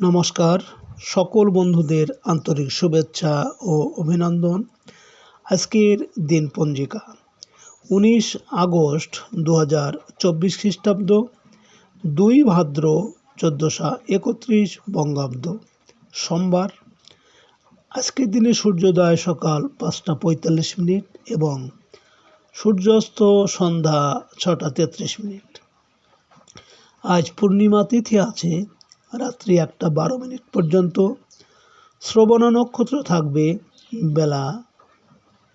নমস্কার। সকল বন্ধুদের আন্তরিক শুভেচ্ছা ও অভিনন্দন। আজকের দিন পঞ্জিকা, উনিশ আগস্ট দু হাজার চব্বিশ খ্রিস্টাব্দ, দুই ভাদ্র চোদ্দোশো একত্রিশ বঙ্গাব্দ, সোমবার। আজকের দিনে সূর্যোদয় সকাল পাঁচটা পঁয়তাল্লিশ মিনিট এবং সূর্যাস্ত সন্ধ্যা ছটা তেত্রিশ মিনিট। আজ পূর্ণিমা তিথি আছে রাত্রি একটা বারো মিনিট পর্যন্ত শ্রবণা নক্ষত্র থাকবে বেলা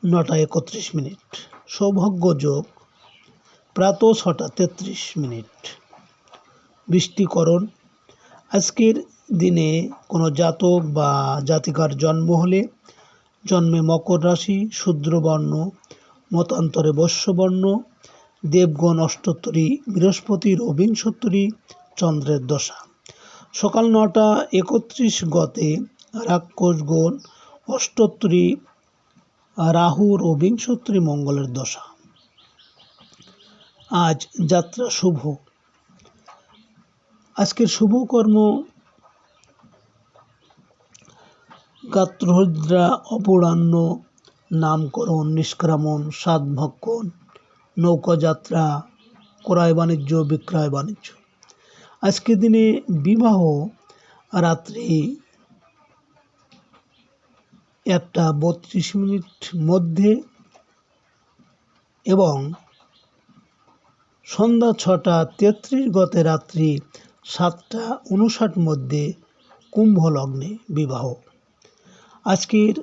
নটা একত্রিশ মিনিট। সৌভাগ্য যোগ প্রাত ছটা তেত্রিশ মিনিট। বৃষ্টিকরণ। আজকের দিনে কোনো জাতক বা জাতিকার জন্ম হলে জন্মে মকর রাশি শূদ্রবর্ণ মতান্তরে বৈশ্যবর্ণ দেবগণ অষ্টোত্তরী বৃহস্পতির অবিংশোত্তরী চন্দ্রের দশা। সকাল নটা একত্রিশ গতে রাক্ষসগণ অষ্টত্রী রাহুর ও বিংশত্রী মঙ্গলের দশা। আজ যাত্রা শুভ। আজকের শুভকর্ম গাত্রহদ্রা অপরাহ্ন নামকরণ নিষ্ক্রমণ সাতভক্ষণ নৌকাযাত্রা ক্রয় বাণিজ্য বিক্রয় বাণিজ্য। আজকের দিনে বিবাহ রাত্রি একটা বত্রিশ মিনিট মধ্যে এবং সন্ধ্যা ছটা তেত্রিশ গতে রাত্রি সাতটা উনষাট মধ্যে কুম্ভ লগ্নে বিবাহ। আজকের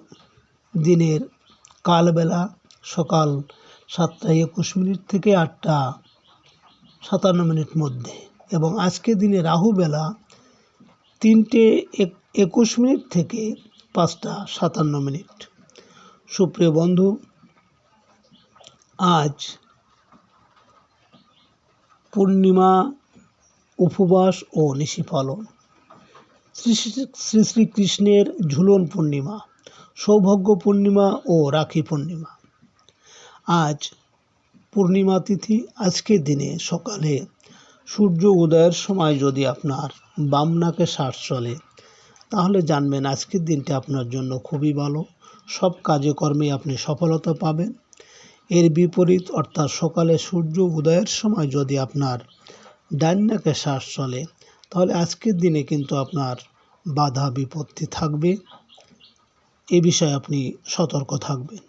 দিনের কালবেলা সকাল সাতটা একুশ মিনিট থেকে আটটা সাতান্ন মিনিট মধ্যে। এবং আজকে দিনে রাহুবেলা তিনটে একুশ মিনিট থেকে পাঁচটা সাতান্ন মিনিট। সুপ্রিয় বন্ধু, আজ পূর্ণিমা, উপবাস ও নিশি শ্রী শ্রী শ্রীকৃষ্ণের ঝুলন পূর্ণিমা, সৌভাগ্য পূর্ণিমা ও রাখি পূর্ণিমা। আজ পূর্ণিমা তিথি আজকের দিনে সকালে সূর্য উদয়ের সময় যদি আপনার বাম নাকে শ্বাস চলে, তাহলে জানবেন আজকের দিনটি আপনার জন্য খুবই ভালো। সব কাজে কর্মে আপনি সফলতা পাবেন। এর বিপরীত, অর্থাৎ সকালে সূর্য উদয়ের সময় যদি আপনার ডান নাকে শ্বাস চলে, তাহলে আজকের দিনে কিন্তু আপনার বাধা বিপত্তি থাকবে। এ বিষয়ে আপনি সতর্ক থাকবেন।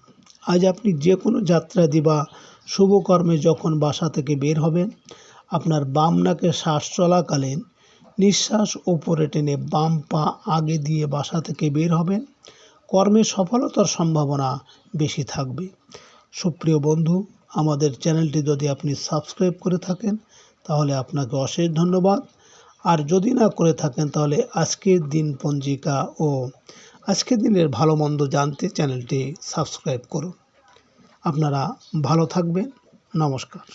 আজ আপনি যে কোনো যাত্রা দিবা শুভকর্মে যখন বাসা থেকে বের হবেন আপনার বাম নাকে শ্বাস চলাকালীন নিঃশ্বাস ওপরে টেনে বাম পা আগে দিয়ে বাসা থেকে বের হবেন। কর্মে সফলতার সম্ভাবনা বেশি থাকবে। সুপ্রিয় বন্ধু, আমাদের চ্যানেলটি যদি আপনি সাবস্ক্রাইব করে থাকেন, তাহলে আপনাকে অশেষ ধন্যবাদ। আর যদি না করে থাকেন, তাহলে আজকের দিন পঞ্জিকা ও আজকের দিনের ভালো মন্দ জানতে চ্যানেলটি সাবস্ক্রাইব করুন। আপনারা ভালো থাকবেন। নমস্কার।